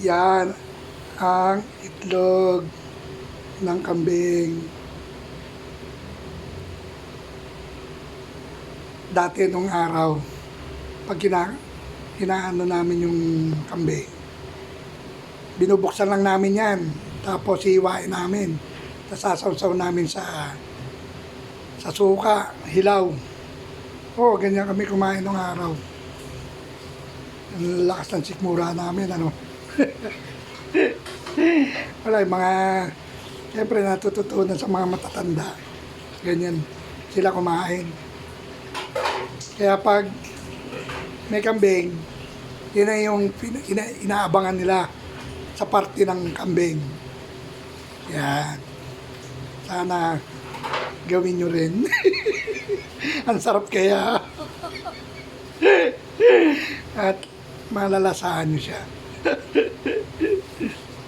Yan ang itlog ng kambing. Dati nung araw, pag kina, kinaano namin yung kambing, binubuksan lang namin yan. Tapos hiwain namin. Tapos sasawsaw namin sa sa suka, hilaw. Oo, ganyan kami kumain nung araw. Ang lakas ng sikmura namin, ano. Wala, yung mga, siyempre natututunan sa mga matatanda. Ganyan, sila kumain. Kaya pag may kambing, yun na yung ina- inaabangan nila sa parte ng kambing. Yan. Sana gawin nyo rin. Ang sarap kaya. At malalasahan nyo siya. ハハハ。